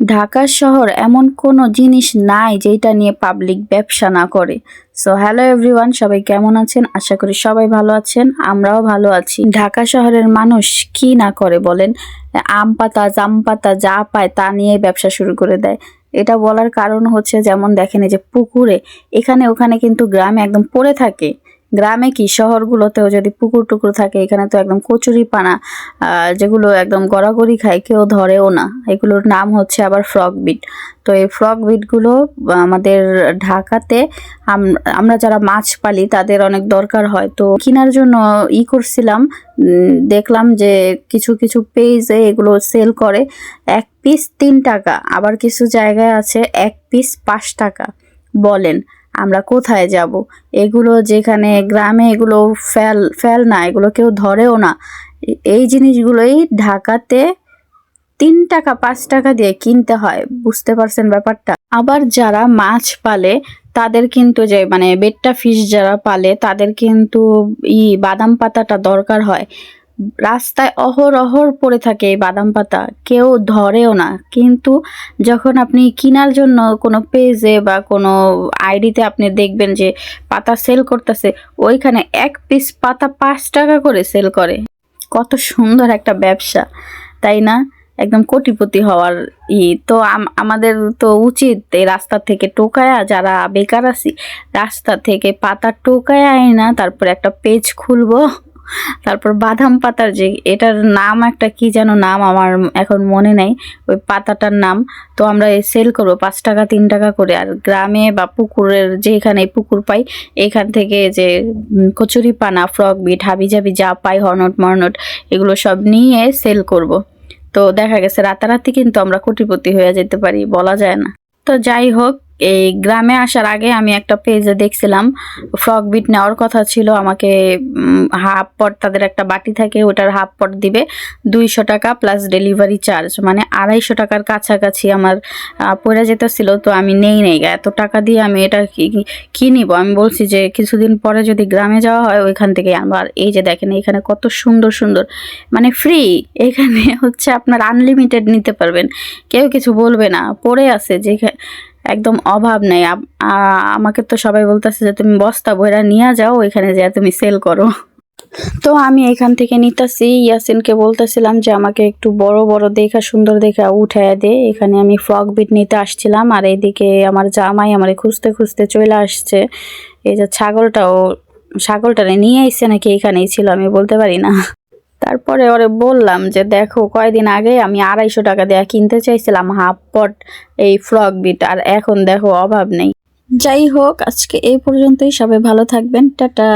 ঢাকা শহর এমন কোনো জিনিস নাই যেটা নিয়ে পাবলিক ব্যবসা না করে। সো হ্যালো এভরিওয়ান সবাই কেমন আছেন? আশা করি সবাই ভালো আছেন, আমরাও ভালো আছি। ঢাকা শহরের মানুষ কি না করে বলেন? আম পাতা, জাম পাতা যা পায় তা নিয়ে ব্যবসা শুরু করে দেয়। এটা বলার কারণ হচ্ছে যেমন দেখেন এই যে পুকুরে, এখানে ওখানে কিন্তু গ্রামে একদম পড়ে থাকে। গ্রামে কি শহরগুলোতেও যদি পুকুর টুকুর থাকে, এখানে তো একদম কচুরি পানা যেগুলো একদম গড়াগড়ি খায়, কেউ ধরেও না। এগুলোর নাম হচ্ছে আবার ফ্রক বিট। তো এই ফ্রক বিটগুলো আমাদের ঢাকাতে আমরা যারা মাছ পালি, তাদের অনেক দরকার হয়। তো কেনার জন্য ই করছিলাম দেখলাম যে কিছু কিছু পেজে এগুলো সেল করে, এক পিস তিন টাকা, আবার কিছু জায়গায় আছে এক পিস পাঁচ টাকা, বলেন। আমরা কোথায় যাব? এগুলো যেখানে গ্রামে এগুলো ফেল ফেল না, এগুলো কেউ ধরেও না। এই জিনিসগুলোই ঢাকাতে তিন টাকা, পাঁচ টাকা দিয়ে কিনতে হয়। বুঝতে পারছেন ব্যাপারটা? আবার যারা মাছ পালে, তাদের কিন্তু যে মানে বেট্টা ফিশ যারা পালে, তাদের কিন্তু ই বাদাম পাতাটা দরকার হয়। রাস্তায় অহরহর পড়ে থাকে এই বাদাম পাতা। কেউ ধরেও না। কিন্তু যখন আপনি কেনার জন্য কোনো পেজে বা কোনো আইডিতে আপনি দেখবেন যে পাতা সেল করতেছে, ওইখানে এক পিস পাতা পাঁচ টাকা করে সেল করে। কত সুন্দর একটা ব্যবসা, তাই না? একদম কোটিপতি হওয়ার ই। তো আম- আমাদের তো উচিত এই রাস্তা থেকে টোকায়া, যারা বেকার আছি, রাস্তা থেকে পাতা টোকায় না, তারপর একটা পেজ খুলবো। তারপর বাদাম পাতার যে এটার নাম একটা কি যেন নাম আমার এখন মনে নেই, ওই পাতাটার নাম। তো আমরা সেল করব পাঁচ টাকা, তিন টাকা করে। আর গ্রামে বা পুকুরের যেখানে পুকুর পাই, এখান থেকে যে কচুরি পানা, ফ্রক বিট, হাবি জাবি যা পাই, হরনট মরনট, এগুলো সব নিয়ে সেল করব। তো দেখা গেছে রাতারাতি কিন্তু আমরা কোটিপতি হয়ে যেতে পারি, বলা যায় না। তো যাই হোক এই গ্রামে আসার আগে আমি একটা পেজে দেখছিলাম ফ্রক বিট নেওয়ার কথা ছিল, আমাকে হাফ পট তাদের একটা বাটি থাকে, ওটার হাফ পট দিবে, দুইশো টাকা প্লাস ডেলিভারি চার্জ মানে আড়াইশো টাকার কাছাকাছি আমার পড়ে যেতেছিল, তো আমি নেই নেই। এত টাকা দিয়ে আমি এটা কি নিব আমি বলছি যে কিছুদিন পরে যদি গ্রামে যাওয়া হয়, ওইখান থেকে আর এই যে দেখেন, এখানে কত সুন্দর সুন্দর মানে ফ্রি এখানে হচ্ছে আপনার আনলিমিটেড নিতে পারবেন কেউ কিছু বলবে না, পড়ে আছে যে একদম অভাব নেই। আমাকে তো সবাই বলতেছে যে, তুমি বস্তা বইরা নিয়ে যাও, ওইখানে যা তুমি সেল করো। তো আমি এখান থেকে নিতেছি। ইয়াসিনকে বলতেছিলাম যে, আমাকে একটু বড় বড় দেখা, সুন্দর দেখা উঠায় দে। এখানে আমি ফ্রক বিট নিতে আসছিলাম আর এইদিকে আমার জামাই আমারে খুঁজতে খুঁজতে চলে আসছে। এই যে ছাগলটাও, ছাগলটারে নিয়ে আইসে নাকি এখানেই ছিল, আমি বলতে পারি না। তারপরে ওরে বললাম যে, দেখো, কয়দিন আগে আমি আড়াইশো টাকা দেয়া কিনতে চাইছিলাম হাফ পট এই ফ্রক বিট, আর এখন দেখো অভাব নেই। যাই হোক, আজকে এই পর্যন্তই। সবাই ভালো থাকবেন। টাটা।